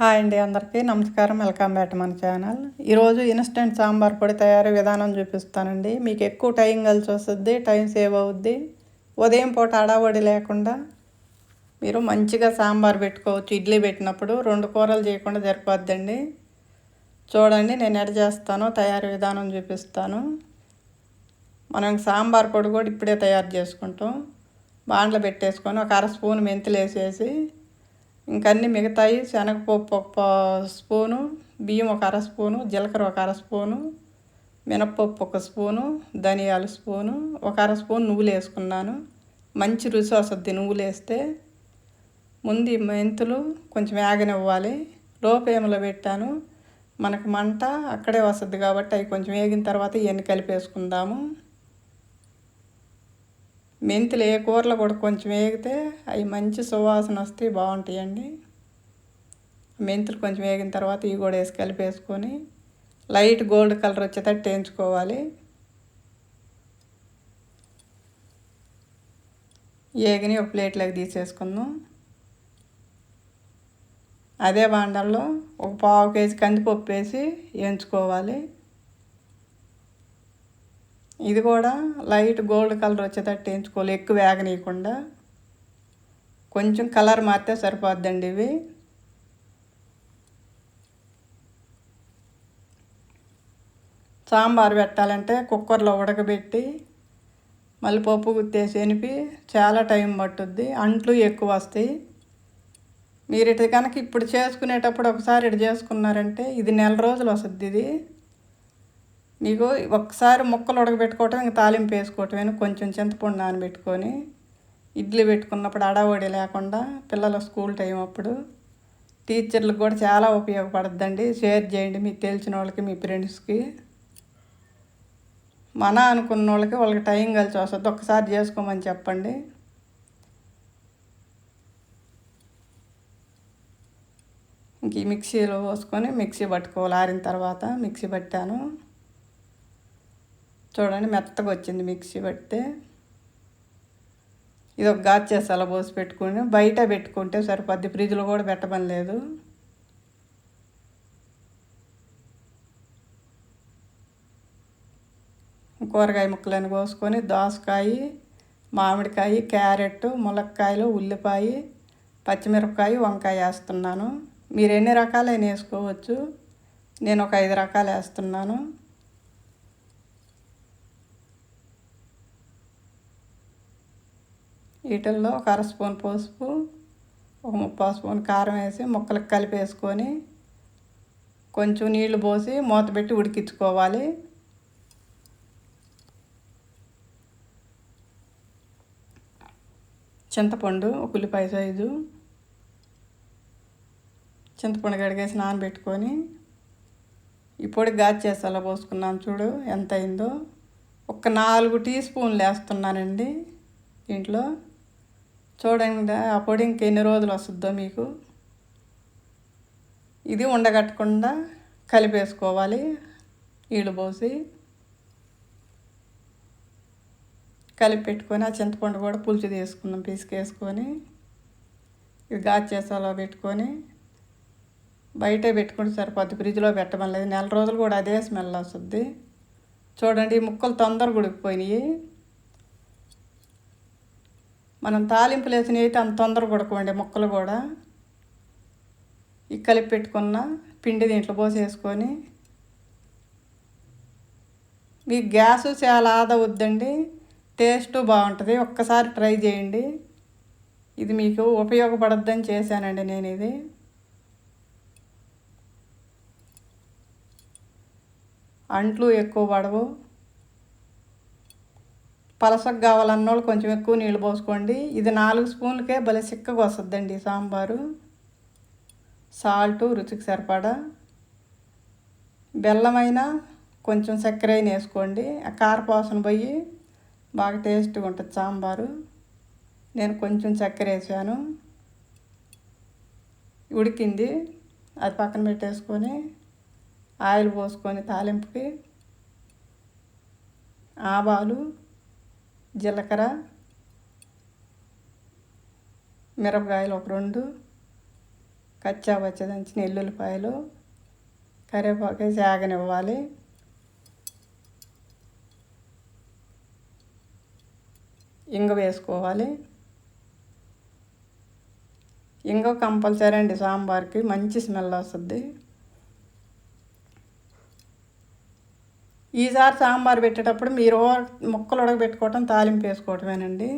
Hi అండి అందరికీ. నమస్కారం. వెల్కమ్ బ్యాక్ మన ఛానల్. ఈరోజు ఇన్స్టెంట్ సాంబార్ పొడి తయారీ విధానం చూపిస్తానండి. మీకు ఎక్కువ టైం కలిసి వస్తుంది టైం సేవ్ అవుద్ది. ఉదయం పూట అడావడి లేకుండా మీరు మంచిగా సాంబార్ పెట్టుకోవచ్చు. ఇడ్లీ పెట్టినప్పుడు రెండు కూరలు చేయకుండా సరిపోద్దండి. చూడండి నేను ఎడ చేస్తానో తయారీ విధానం చూపిస్తాను. మనం సాంబార్ పొడి కూడా ఇప్పుడే తయారు చేసుకుంటాం. బాండ్లు పెట్టేసుకొని ఒక అర స్పూన్ మెంతులు వేసేసి ఇంకన్నీ మిగతాయి. శనగపప్పు ఒక స్పూను బియ్యం ఒక అర స్పూను జీలకర్ర ఒక అర స్పూను మినప్పప్పు ఒక స్పూను ధనియాల స్పూను ఒక అర స్పూన్ నువ్వులు వేసుకున్నాను. మంచి రుచి వస్తుంది నువ్వులు వేస్తే. ముందు మెంతులు కొంచెం వేగనివ్వాలి. లోపేమలో పెట్టాను? మనకు మంట అక్కడే వస్తుంది కాబట్టి అవి కొంచెం వేగిన తర్వాత ఇవన్నీ కలిపేసుకుందాము మెంతులు ఏ కూరలో కూడా కొంచెం వేగితే అవి మంచి సువాసన వస్తే బాగుంటాయండి. మెంతులు కొంచెం వేగిన తర్వాత ఇవి కూడా వేసి కలిపేసుకొని లైట్ గోల్డ్ కలర్ వచ్చేటట్టు వేయించుకోవాలి. ఏగిని ఒక ప్లేట్లోకి తీసేసుకుందాం. అదే బాండల్లో ఒక పావు కేజీ కందిపప్పు వేసి వేయించుకోవాలి. ఇది కూడా లైట్ గోల్డ్ కలర్ వచ్చేటట్టు వేయించుకోవాలి. ఎక్కువ వేగనీయకుండా. కొంచెం కలర్ మారితే సరిపోద్దండి ఇవి. సాంబార్ పెట్టాలంటే కుక్కర్లో ఉడకబెట్టి మళ్ళీ పప్పు గుత్తేసి ఎనిపి చాలా టైం పట్టుద్ది. అంట్లు ఎక్కువ వస్తాయి. మీరు ఇటు కనుక ఇప్పుడు చేసుకునేటప్పుడు ఒకసారి ఇటు చేసుకున్నారంటే ఇది నెల రోజులు వస్తుంది ఇది. నీకు ఒక్కసారి ముక్కలు ఉడకబెట్టుకోవటం ఇంకా తాలింపు వేసుకోవటమేను కొంచెం చింతపండు నానబెట్టుకొని ఇడ్లీ పెట్టుకున్నప్పుడు అడావడి లేకుండా పిల్లల స్కూల్ టైం అప్పుడు టీచర్లకు కూడా చాలా ఉపయోగపడుద్దండి. షేర్ చేయండి మీకు తెలిసిన వాళ్ళకి మీ ఫ్రెండ్స్కి. మన అనుకున్న వాళ్ళకి వాళ్ళకి టైం కలిసి వస్తుంది. ఒక్కసారి చేసుకోమని చెప్పండి. ఇంక ఈ మిక్సీలో పోసుకొని మిక్సీ పట్టుకోవాలి. ఆరిన తర్వాత మిక్సీ పట్టాను. చూడండి మెత్తగా వచ్చింది మిక్సీ పడితే ఇది ఒక గాచేసి అలా పోసి పెట్టుకుని బయట పెట్టుకుంటే సరిపోద్ది ఫ్రిడ్జ్లో కూడా పెట్టమని లేదు. కూరగాయ ముక్కలని కోసుకొని దోసకాయ మామిడికాయ క్యారెట్ ములక్కాయలు ఉల్లిపాయ పచ్చిమిరపకాయ వంకాయ వేస్తున్నాను. మీరు ఎన్ని రకాలైన వేసుకోవచ్చు. నేను ఒక ఐదు రకాలు వేస్తున్నాను. వీటిల్లో ఒక అర స్పూన్ పసుపు ఒక ముప్పై స్పూన్ కారం వేసి ముక్కలకు కలిపేసుకొని కొంచెం నీళ్ళు పోసి మూత పెట్టి ఉడికించుకోవాలి. చింతపండు ఒక ఉల్లిపాయ సైజు చింతపండు గడిగేసి నానబెట్టుకొని ఈ పొడి చేసి అలా పోసుకున్నాను చూడు ఎంత అయిందో. ఒక నాలుగు టీ స్పూన్లు వేస్తున్నానండి దీంట్లో. చూడండి ఆ పొడి ఇంక ఎన్ని రోజులు వస్తుందో మీకు. ఇది ఉండగట్టకుండా కలిపేసుకోవాలి ఈళ్ళు పోసి. కలిపి పెట్టుకొని ఆ చింతపండు కూడా పులుసు తీసుకుందాం పిసికేసుకొని. ఇది గాచేసాలో పెట్టుకొని. బయటే పెట్టుకుంటే సరిపోద్ది ఫ్రిడ్జ్లో పెట్టమని లేదు నెల రోజులు కూడా అదే స్మెల్ వస్తుంది. చూడండి ఈ ముక్కలు తొందరగా ఉడికిపోయినాయి. మనం తాలింపులు వేసినవి అయితే అంత తొందరగా ఉడకమండి ముక్కలు కూడా. ఈ కలిపి పెట్టుకున్న పిండి దీంట్లో పోసేసుకొని. మీకు గ్యాస్ చాలా ఆదా వద్దండి. టేస్ట్ బాగుంటుంది. ఒక్కసారి ట్రై చేయండి. ఇది మీకు ఉపయోగపడద్దని చేశానండి నేను ఇది అంట్లు ఎక్కువ పడవు. పలసకు కావాలన్న వాళ్ళు కొంచెం ఎక్కువ నీళ్ళు పోసుకోండి. ఇది నాలుగు స్పూన్లకే భలే చిక్కగా వస్తుందండి సాంబారు. సాల్టు రుచికి సరిపడా. బెల్లమైనా కొంచెం చక్కెర అయిన వేసుకోండి. ఆ కారపాసన పోయి బాగా టేస్ట్గా ఉంటుంది సాంబారు. నేను కొంచెం చక్కెర వేసాను. ఉడికింది. అది పక్కన పెట్టేసుకొని ఆయిల్ పోసుకొని తాలింపుకి ఆవాలు జీలకర్ర మిరపకాయలు ఒక రెండు కచ్చా పచ్చ దంచిన ఎల్లుల్లిపాయలు కరివేపాకు వేసి ఆగనివ్వాలి. ఇంగ వేసుకోవాలి. ఇంగ కంపల్సరీ అండి సాంబార్కి. మంచి స్మెల్ వస్తుంది. ఈసారి సాంబార్ పెట్టేటప్పుడు మీరు ముక్కలు ఉడకబెట్టుకోవటం తాలింపు వేసుకోవటమేనండి.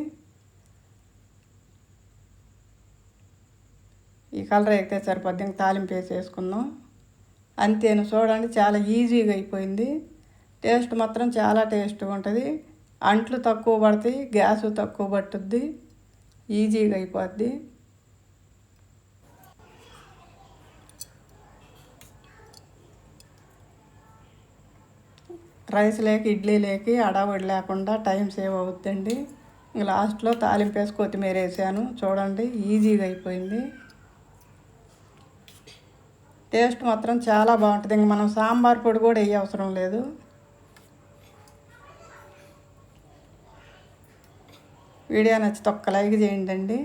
ఈ కలర్ అయితే సరిపోద్ది. ఇంక తాలింపు వేసి వేసుకుందాం. అంతేను చూడండి చాలా ఈజీగా అయిపోయింది. టేస్ట్ మాత్రం చాలా టేస్ట్గా ఉంటుంది. అంట్లు తక్కువ పడతాయి గ్యాస్ తక్కువ పట్టుద్ది. ఈజీగా అయిపోద్ది. రైస్ లేక ఇడ్లీ లేకి అడావడి లేకుండా టైం సేవ్ అవుతుందండి ఇంక లాస్ట్లో తాలింపు వేసి కొత్తిమీర వేసాను. చూడండి ఈజీగా అయిపోయింది. టేస్ట్ మాత్రం చాలా బాగుంటుంది. ఇంక మనం సాంబార్ పొడి కూడా వేయ అవసరం లేదు. వీడియో నచ్చితే ఒక్క లైక్ చేయండి